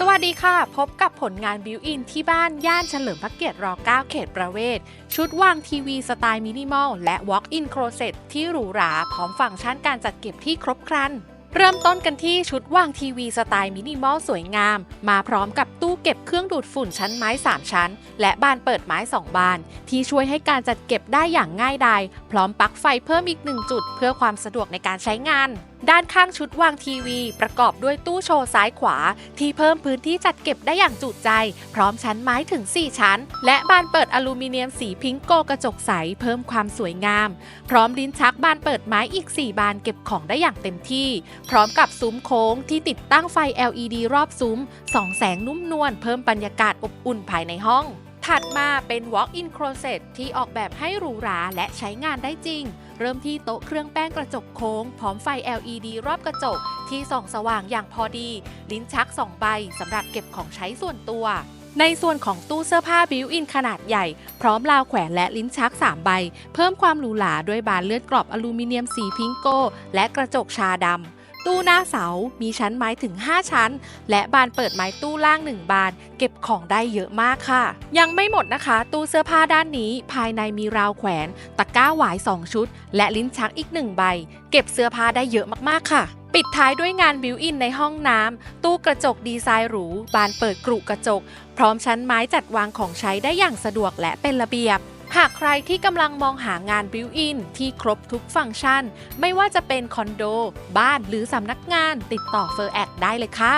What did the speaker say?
สวัสดีค่ะ พบกับผลงานบิวอินที่บ้านย่านเฉลิมพระเกียรติร9เขตประเวศ ชุดวางทีวีสไตล์มินิมอล และ Walk-in Closet ที่หรูหรา พร้อมฟังก์ชันการจัดเก็บที่ครบครัน เริ่มต้นกันที่ชุดวางทีวีสไตล์มินิมอลสวยงาม มาพร้อมกับตู้เก็บเครื่องดูดฝุ่นชั้นไม้ 3 ชั้น และบานเปิดไม้ 2 บาน ที่ช่วยให้การจัดเก็บได้อย่างง่ายดายพร้อมปลั๊กไฟเพิ่มอีกหนึ่งจุด เพื่อความสะดวกในการใช้งาน ด้านข้างชุดวางทีวี ประกอบด้วยตู้โชว์ซ้ายขวา ที่เพิ่มพื้นที่จัดเก็บได้อย่างจุใจ พร้อมชั้นไม้ถึง 4 ชั้น และบานเปิดอลูมิเนียมสีพิงโกกระจกใส เพิ่มความสวยงาม พร้อมลิ้นชักบานเปิดไม้อีก 4 บานเก็บของได้อย่างเต็มที่ พร้อมกับซุ้มโค้งที่ติดตั้งไฟ LED รอบซุ้มส่องแสงนุ่มนวลเพิ่มบรรยากาศอบอุ่นภายในห้อง ถัดมาเป็น Walk-in Closet ที่ออกแบบให้หรูหราและใช้งานได้จริง เริ่มที่โต๊ะเครื่องแป้งกระจกโค้ง พร้อมไฟ LED รอบกระจก ที่ส่องสว่างอย่างพอดี ลิ้นชัก 2 ใบสำหรับเก็บของใช้ส่วนตัว ในส่วนของตู้เสื้อผ้าบิวอินขนาดใหญ่ พร้อมราวแขวนและลิ้นชัก 3 ใบ เพิ่มความหรูหราด้วยบานเลือดกรอบอลูมิเนียมสีพิงโก และกระจกชาดำ ตู้หน้าเสา มีชั้นไม้ถึง 5 ชั้น และบานเปิดไม้ตู้ล่าง 1 บาน เก็บของได้เยอะมากค่ะ ยังไม่หมดนะคะ ตู้เสื้อผ้าด้านนี้ ภายในมีราวแขวน ตะกร้าหวาย 2 ชุด และลิ้นชักอีก 1 ใบ เก็บเสื้อผ้าได้เยอะมากๆค่ะปิดท้ายด้วยงานบิวอินในห้องน้ำ ตู้กระจกดีไซน์หรู บานเปิดกรุกระจก พร้อมชั้นไม้จัดวางของใช้ได้อย่างสะดวกและเป็นระเบียบ หากใครที่กำลังมองหางานบิวอินที่ครบทุกฟังก์ชัน ไม่ว่าจะเป็นคอนโด บ้านหรือสำนักงานติดต่อเฟอร์แอดได้เลยค่ะ